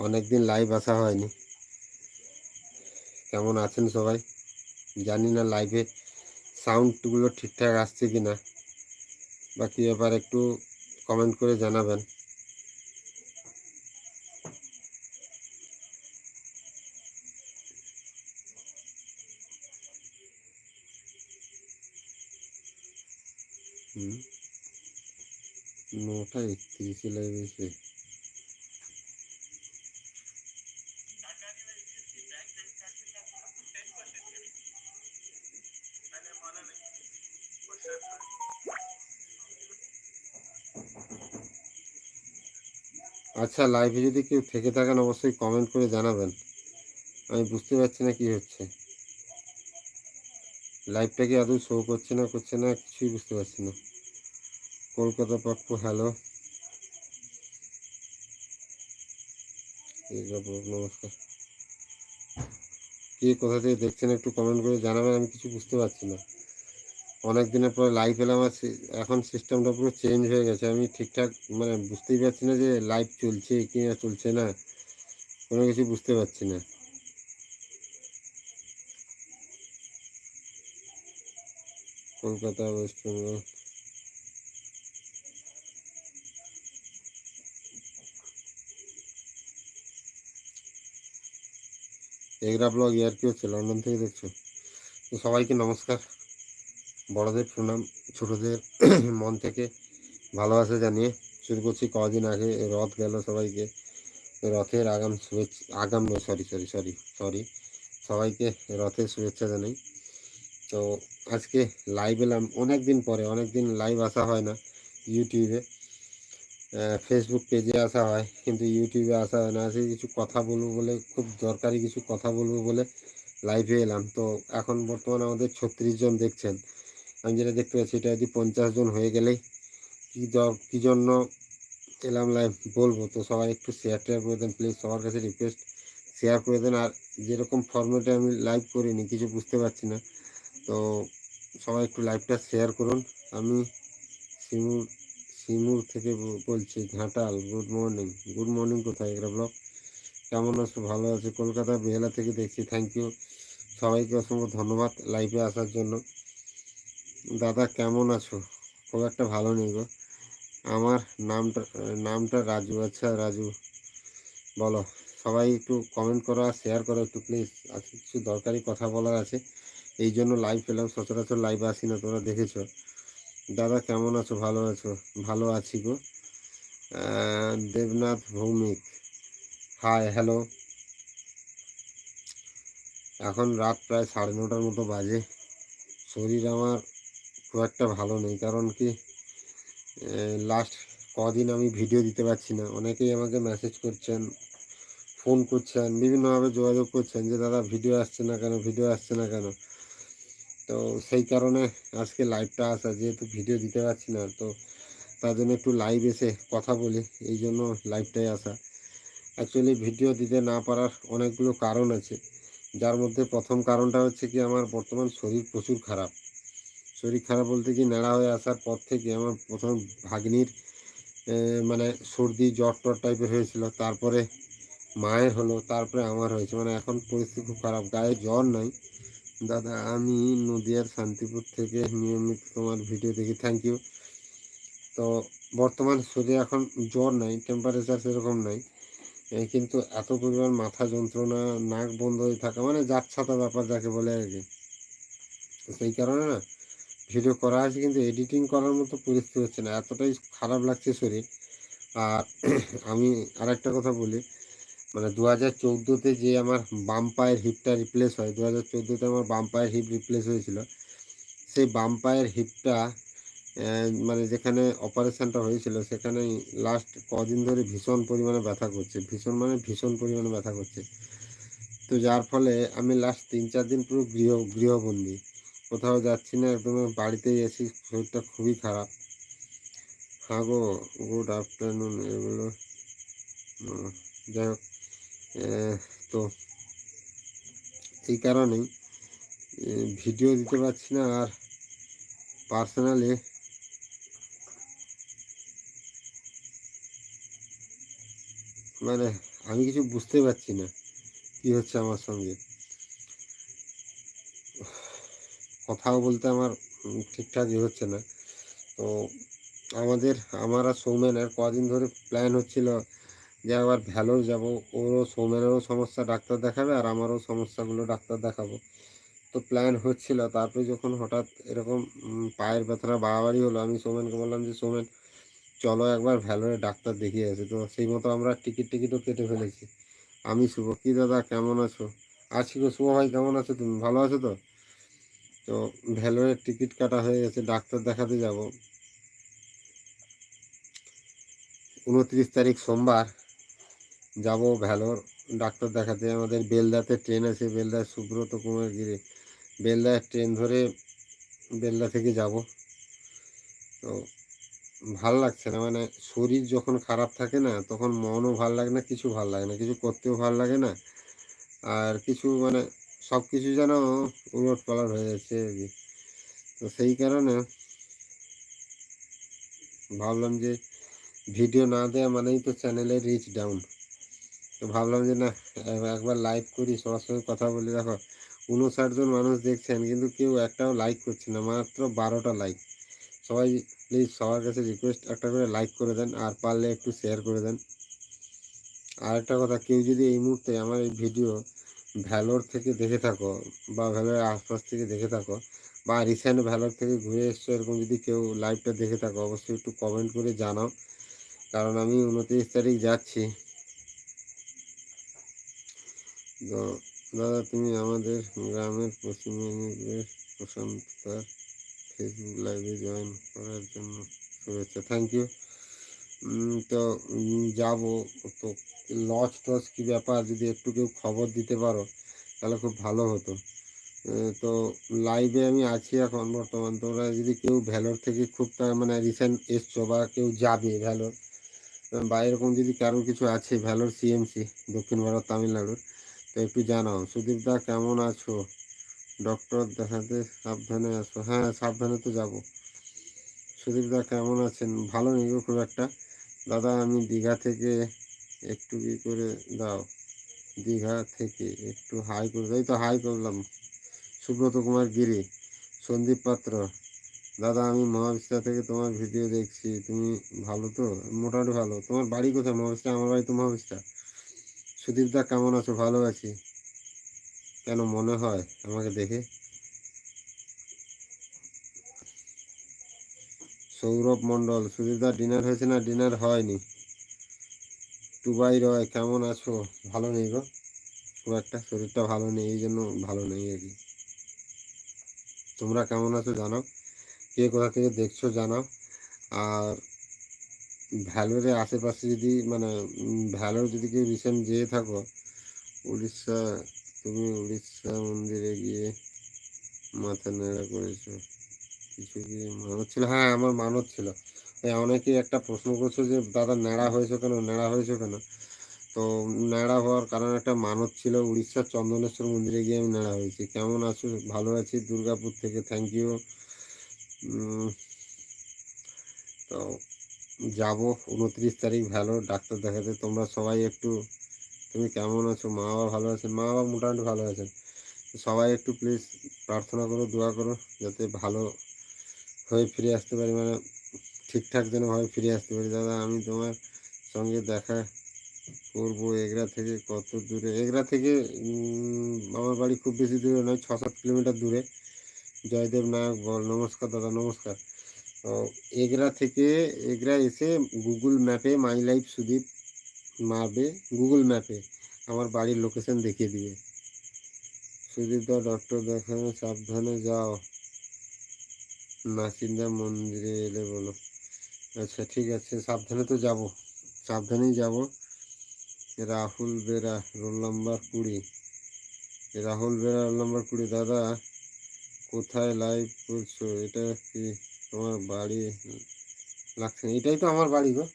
অনেকদিন লাইভ আসা হয়নি। কেমন আছেন সবাই? জানি না লাইভে সাউন্ডগুলো ঠিকঠাক আসছে কি না বা কী ব্যাপার একটু কমেন্ট করে জানাবেন। হুম। নটা একত্রিশে লাইভ এসে আচ্ছা লাইভে যদি কেউ থেকে থাকেন, অবশ্যই কমেন্ট করে জানাবেন। আমি বুঝতে পারছি না কি হচ্ছে। লাইভটা কি আদৌ শো করছে না করছে না, কিছুই বুঝতে পারছি না। কলকাতা পাপ্পু হ্যালো নমস্কার। কে কোথা থেকে দেখছেন একটু কমেন্ট করে জানাবেন, আমি কিছু বুঝতে পারছি না। অনেক দিনের পরে লাইভ এলাম আর এখন সিস্টেমটা পুরো চেঞ্জ হয়ে গেছে। আমি ঠিকঠাক মানে বুঝতেই পারছি না যে লাইভ চলছে কি না, চলছে না। কোনো কিছু বুঝতে পারছি না। Kolkata West Bengal Egra blogger কি হচ্ছে, লন্ডন থেকে দেখছ? সবাইকে নমস্কার। বড়দের প্রণাম ছোটদের মন থেকে ভালোবাসা জানিয়ে শুরু করছি। কদিন আগে রথ গেল সবাইকে। রথের আগাম শুভেচ্ছা, আগাম নয় সরি সরি সরি সরি সবাইকে রথের শুভেচ্ছা জানাই। তো আজকে লাইভ এলাম অনেক দিন পরে অনেক দিন লাইভ আসা হয় না ইউটিউবে ফেসবুক পেজে আসা হয়, কিন্তু ইউটিউবে আসা হয় না। আজকে কিছু কথা বলব বলে, খুব দরকারি কিছু কথা বলব বলে লাইভে এলাম। তো এখন বর্তমানে আমাদের ছত্রিশ জন দেখছেন। আমি যেটা দেখতে পাচ্ছি, এটা যদি পঞ্চাশ জন হয়ে গেলেই কী দর, কী জন্য এলাম লাইভ বলব? তো সবাই একটু শেয়ার টেয়ার করে দেন প্লিজ সবার কাছে রিকোয়েস্ট শেয়ার করে দেন। আর যেরকম ফর্মেটে আমি লাইভ করিনি, কিছু বুঝতে পারছি না। তো সবাই একটু লাইভটা শেয়ার করুন। আমি সিমুর সিমুর থেকে বলছি, Ghatal. Good morning good morning কোথায় এগুলো ব্লক কেমন আছো? ভালো আছো। কলকাতা, বেহালা থেকে দেখছি। থ্যাংক ইউ সবাইকে অসংখ্য ধন্যবাদ লাইভে আসার জন্য। দাদা কেমন আছো? খুব একটা ভালো নেই গো। আমার নামটা নামটা রাজু। আচ্ছা রাজু, বলো। সবাই একটু কমেন্ট করো আর শেয়ার করো একটু প্লিজ আজকে কিছু দরকারি কথা বলার আছে। এই জন্য লাইভ পেলাম, সচরাচর লাইভ আসি না, তোমরা দেখেছ। দাদা কেমন আছো? ভালো আছো? ভালো আছি গো। দেবনাথ ভৌমিক। হাই হ্যালো এখন রাত প্রায় সাড়ে নটার মতো বাজে। শরীর আমার খুব একটা ভালো নেই, কারণ কি লাস্ট কদিন আমি ভিডিও দিতে পারছি না। অনেকেই আমাকে মেসেজ করছেন ফোন করছেন, বিভিন্নভাবে যোগাযোগ করছেন যে, দাদা ভিডিও আসছে না কেন? ভিডিও আসছে না কেন? তো সেই কারণে আজকে লাইভটা আসা, যেহেতু ভিডিও দিতে পারছি না, তো তার জন্য একটু লাইভ এসে কথা বলি, এই জন্য লাইভটাই আসা। অ্যাকচুয়ালি ভিডিও দিতে না পারার অনেকগুলো কারণ আছে। যার মধ্যে প্রথম কারণটা হচ্ছে কি, আমার বর্তমান শরীর প্রচুর খারাপ। শরীর খারাপ বলতে কি নেড়া হয়ে আসার পর থেকে আমার প্রথম ভাগ্নির মানে সর্দি, জ্বর টর টাইপের হয়েছিল। তারপরে মায়ের হলো, তারপরে আমার হয়েছে। মানে এখন পরিস্থিতি খুব খারাপ। গায়ে জ্বর নাই। দাদা, আমি নদিয়ার শান্তিপুর থেকে নিয়মিত তোমার ভিডিও দেখি। থ্যাংক ইউ তো বর্তমান শরীরে এখন জ্বর নাই টেম্পারেচার সেরকম নাই। কিন্তু এত পরিমাণ মাথা যন্ত্রণা, নাক বন্ধ হয়ে থাকা মানে যাচ্ছাতা ব্যাপার যাকে বলে আর কি। সেই কারণে না ভিডিও করা আছে কিন্তু এডিটিং করার মতো পরিস্থিতি হচ্ছে না। এতটাই খারাপ লাগছে শরীর। আর আমি আরেকটা কথা বলি মানে দু হাজার চৌদ্দোতে যে আমার বাম পায়ের হিপটা রিপ্লেস হয় দু হাজার চৌদ্দোতে আমার বাম পায়ের হিপ রিপ্লেস হয়েছিল, সেই বাম পায়ের হিপটা মানে যেখানে অপারেশনটা হয়েছিল, সেখানে লাস্ট কদিন ধরে ভীষণ পরিমাণে ব্যথা করছে। ভীষণ মানে ভীষণ পরিমাণে ব্যথা করছে। তো যার ফলে আমি লাস্ট তিন চার দিন পুরো গৃহ, গৃহবন্দী। কোথাও যাচ্ছি না, একদম বাড়িতেই আছি, শরীরটা খুবই খারাপ। হ্যাঁ গো গুড আফটারনুন এগুলো যাই হোক তো এই কারণেই ভিডিও দিতে পারছি না, আর পার্সোনালি মানে আমি কিছু বুঝতে পারছি না, কি হচ্ছে আমার সঙ্গে। কথাও বলতে আমার উম, ঠিকঠাক ই হচ্ছে না। তো আমাদের আমার আর সৌমেনের কদিন ধরে প্ল্যান হচ্ছিল যে একবার ভ্যালোর যাব ওরও সৌমেনেরও সমস্যা ডাক্তার দেখাবে আর আমারও সমস্যাগুলো ডাক্তার দেখাবো। তো প্ল্যান হচ্ছিল তারপরে যখন হঠাৎ এরকম পায়ের ব্যথাটা বাড়াবাড়ি হলো আমি সৌমেনকে বললাম যে সৌমেন চলো একবার ভ্যালোরে ডাক্তার দেখিয়ে আসি। তো সেই মতো আমরা টিকিট টিকিটও কেটে ফেলেছি। আমি শুভ। কি দাদা? কেমন আছো? আছি গো। শুভ ভাই কেমন আছো তুমি? ভালো আছো তো? তো ভ্যালোরের টিকিট কাটা হয়ে গেছে, ডাক্তার দেখাতে যাব। উনত্রিশ তারিখ সোমবার যাব ভ্যালোর ডাক্তার দেখাতে। আমাদের বেলদাতে ট্রেন আছে বেলদা সুব্রত কুমার গিরে। বেলদার ট্রেন ধরে বেলদা থেকে যাব। তো ভালো লাগছে না মানে শরীর যখন খারাপ থাকে না, তখন মনও ভালো লাগে না, কিছু ভালো লাগে না, কিছু করতেও ভালো লাগে না। আর কিছু মানে সব কিছু যেন উলট পালট হয়ে যাচ্ছে আর কি। তো সেই কারণে ভাবলাম যে ভিডিও না দেওয়া মানেই তো চ্যানেলে রিচ ডাউন তো ভাবলাম যে না একবার লাইভ করি, সবার সঙ্গে কথা বলি। দেখো, উনষাট জন মানুষ দেখছেন, কিন্তু কেউ একটাও লাইক করছে না, মাত্র বারোটা লাইক সবাই প্লিজ সবার কাছে রিকোয়েস্ট একটা করে লাইক করে দেন, আর পারলে একটু শেয়ার করে দেন। আর একটা কথা, কেউ যদি এই মুহূর্তে আমার এই ভিডিও ভ্যালোর থেকে দেখে থাকো বা ভ্যালোরের আশপাশ থেকে দেখে থাকো বা রিসেন্ট ভ্যালোর থেকে ঘুরে এসছো, এরকম যদি কেউ লাইভটা দেখে থাকো, অবশ্যই একটু কমেন্ট করে জানাও। কারণ আমি উনত্রিশ তারিখ যাচ্ছি। তো দাদা, তুমি আমাদের গ্রামের পশ্চিম মেদিনীপুরের প্রশান্ত ফেসবুক লাইভে জয়েন করার জন্য শুভেচ্ছা। থ্যাংক ইউ তো যাব। তো লজ টজ কী ব্যাপার? যদি একটু কেউ খবর দিতে পারো, তাহলে খুব ভালো হতো। তো লাইভে আমি আছি এখন বর্তমান। তোমরা যদি কেউ ভ্যালোর থেকে খুব তা- মানে রিসেন্ট এসছো বা কেউ যাবে ভ্যালোর, বা এরকম যদি কারোর কিছু আছে, ভ্যালোর সিএমসি দক্ষিণ ভারত, তামিলনাড়ুর, তো একটু জানাও। সুদীপ দা, কেমন আছো? ডক্টর দেখাতে সাবধানে আসো। হ্যাঁ সাবধানে তো যাব। সুদীপ দা, কেমন আছেন? ভালো নেই খুব একটা? দাদা, আমি দীঘা থেকে একটু কি করে, দাও, দীঘা থেকে একটু হাই করে, এই তো হাই করলাম, সুব্রত কুমার গিরি, সন্দীপ পাত্র। দাদা, আমি মহাবিশ্বা থেকে তোমার ভিডিও দেখছি, তুমি ভালো তো? মোটামুটি ভালো। তোমার বাড়ি কোথায়? মহাবিশ্বা আমার বাড়ি তো মহাবিশ্বা সুদীপ দা, কেমন আছো? ভালো আছি। কেন মনে হয় আমাকে দেখে? সৌরভ মণ্ডল সুদীপদা ডিনার হয়েছে না? ডিনার হয়নি। টুবাই রয় কেমন আছো? ভালো নেই গো। খুব একটা শরীরটা ভালো নেই, এই জন্য ভালো নেই আর কি। তোমরা কেমন আছো জানাও। কে কোথা থেকে দেখছ জানাও। আর ভ্যালোরের আশেপাশে যদি মানে ভ্যালোর যদি কেউ রিসেন্ট যেয়ে থাকো, উড়িষ্যা, তুমি উড়িষ্যা মন্দিরে গিয়ে মাথা নেড়া করেছ। কিছু কি মানত ছিল? হ্যাঁ আমার মানত ছিল। এই অনেকেই একটা প্রশ্ন করছ যে, দাদা, ন্যাড়া হয়েছে কেন? ন্যাড়া হয়েছে কেন? তো ন্যাড়া হওয়ার কারণ একটা মানত ছিল, উড়িষ্যার চন্দনেশ্বর মন্দিরে গিয়ে আমি ন্যাড়া হয়েছি। কেমন আছো? ভালো আছি, দুর্গাপুর থেকে থ্যাংক ইউ তো যাব, উনত্রিশ তারিখ ভালো, ডাক্তার দেখাতে। তোমরা সবাই একটু, তুমি কেমন আছো? মা বাবা ভালো আছেন? মা বাবা মোটামুটি ভালো আছেন। সবাই একটু প্লিজ প্রার্থনা করো, দোয়া করো, যাতে ভালো হয়ে ফিরে আসতে পারি মানে ঠিকঠাক যেন ভাবে ফিরে আসতে পারি। দাদা, আমি তোমার সঙ্গে দেখা করব এগরা থেকে কত দূরে? এগরা থেকে আমার বাড়ি খুব বেশি দূরে নয় ছ সাত কিলোমিটার দূরে। জয়দেব নায়ক, বল, নমস্কার দাদা, নমস্কার। এগরা থেকে, এগরা এসে গুগল ম্যাপে মাই লাইফ সুদীপ মারবে, গুগল ম্যাপে আমার বাড়ির লোকেশন দেখিয়ে দিবে। সুদীপ দা, ডক্টর দেখানো, সাবধানে যাও। নাসিন্দা মন্দিরে এলে বলো। আচ্ছা ঠিক আছে, সাবধানে তো যাব। সাবধানেই যাব। রাহুল বেরা, রোল নাম্বার কুড়ি। রাহুল বেরা, রোল নাম্বার কুড়ি। দাদা, কোথায় লাইভ করছ? এটা কি তোমার বাড়ি? লাগছে না। এটাই তো আমার বাড়ি গো।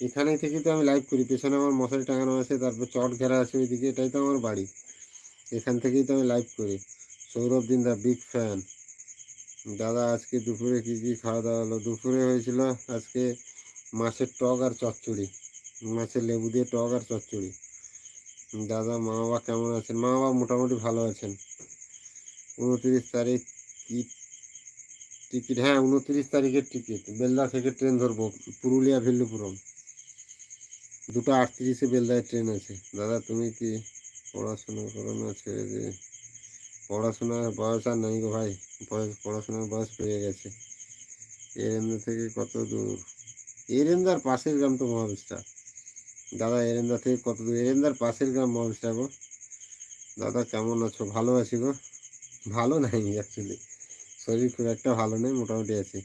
এখানে থেকে তো আমি লাইভ করি। পেছনে আমার মশারি টাঙানো আছে, তারপর চট ঘেরা আছে ওইদিকে। এটাই তো আমার বাড়ি। এখান থেকেই তো আমি লাইভ করি। সৌরভ দিন দা বিগ ফ্যান দাদা, আজকে দুপুরে কি কি খাওয়া দাওয়া হলো? দুপুরে হয়েছিল আজকে মাছের টক আর চচ্চড়ি। মাছের লেবু দিয়ে টক আর চচ্চড়ি। দাদা মা বাবা কেমন আছেন? মা বাবা মোটামুটি ভালো আছেন। উনত্রিশ তারিখ কি টিকিট? হ্যাঁ উনত্রিশ তারিখের টিকিট। বেলদা থেকে ট্রেন ধরবো, পুরুলিয়া ভিল্লুপুরম। দুটো আটত্রিশে বেলদায় ট্রেন আছে। দাদা, তুমি কি পড়াশোনা করো না ছেড়ে দিয়ে? পড়াশোনার বয়স আর নেই গো ভাই। বয়স, পড়াশোনার বয়স পেয়ে গেছে। এরেন্দা থেকে কত দূর? এরেন্দার পাশের গ্রাম তো মহাবিষ্টা দাদা এরেন্দা থেকে কত দূর? এরেন্দার পাশের গ্রাম মহাবিষ্টা গো। দাদা, কেমন আছো? ভালো আছি গো? ভালো নাই অ্যাকচুয়ালি শরীর খুব একটা ভালো নেই, মোটামুটি আছি।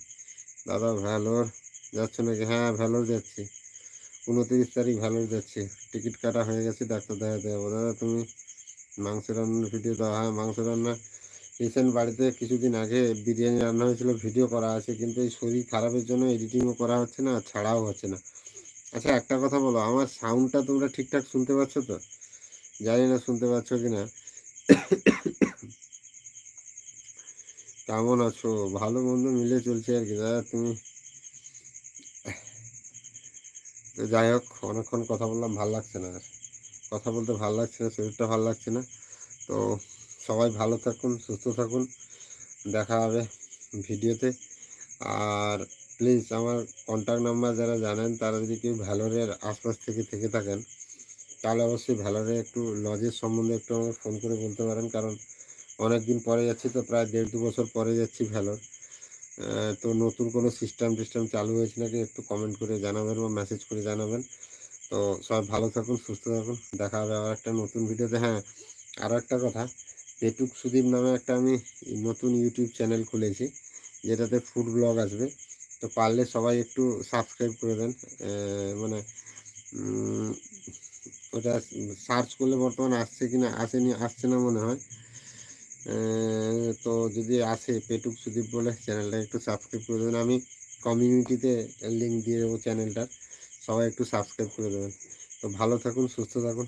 দাদা, ভ্যালোর যাচ্ছ নাকি? হ্যাঁ ভ্যালোর যাচ্ছি। উনত্রিশ তারিখ ভ্যালোর যাচ্ছি। টিকিট কাটা হয়ে গেছে, ডাক্তার দেখাতে যাব। দাদা, তুমি মাংস রান্নার ভিডিও দেওয়া হয়। মাংস রান্না রিসেন্ট বাড়িতে কিছুদিন আগে বিরিয়ানি রান্না হয়েছিল ভিডিও করা আছে, কিন্তু এই শরীর খারাপের জন্য এডিটিংও করা হচ্ছে না, ছাড়াও হচ্ছে না। আচ্ছা একটা কথা বলো, আমার সাউন্ডটা তোমরা ঠিকঠাক শুনতে পাচ্ছ তো? জানি না শুনতে পাচ্ছ কি না। কেমন আছো? ভালো মন্দ মিলে চলছে আর কি, দাদা, তুমি? তো যাই হোক, অনেকক্ষণ কথা বললাম, ভালো লাগছে না আর। কথা বলতে ভালো লাগছে না, শরীরটা ভালো লাগছে না। তো সবাই ভালো থাকুন, সুস্থ থাকুন। দেখা হবে ভিডিওতে। আর প্লিজ আমার কন্ট্যাক্ট নাম্বার যারা জানেন, তারা যদি কেউ ভ্যালোরের আশপাশ থেকে থেকে থাকেন, তাহলে অবশ্যই ভ্যালোরে একটু লজের সম্বন্ধে একটু আমাকে ফোন করে বলতে পারেন। কারণ অনেক দিন পরে যাচ্ছি তো, প্রায় দেড় দু বছর পরে যাচ্ছি ভ্যালোর। তো নতুন কোনো সিস্টেম টিস্টেম চালু হয়েছে নাকি একটু কমেন্ট করে জানাবেন বা মেসেজ করে জানাবেন। তো সবাই ভালো থাকুন, সুস্থ থাকুন। দেখা হবে আবার একটা নতুন ভিডিওতে। হ্যাঁ আরও একটা কথা। পেটুক সুদীপ নামে একটা আমি নতুন ইউটিউব চ্যানেল খুলেছি, যেটাতে ফুড ব্লগ আসবে। তো পারলে সবাই একটু সাবস্ক্রাইব করে দেন। মানে ওটা সার্চ করলে বর্তমানে আসছে কি না আসেনি, আসছে না মনে হয়। তো যদি আসে পেটুক সুদীপ বলে চ্যানেলটা একটু সাবস্ক্রাইব করে দেবেন। আমি কমিউনিটিতে লিঙ্ক দিয়ে দেবো চ্যানেলটার সবাই একটু সাবস্ক্রাইব করে দেবেন। তো ভালো থাকুন সুস্থ থাকুন।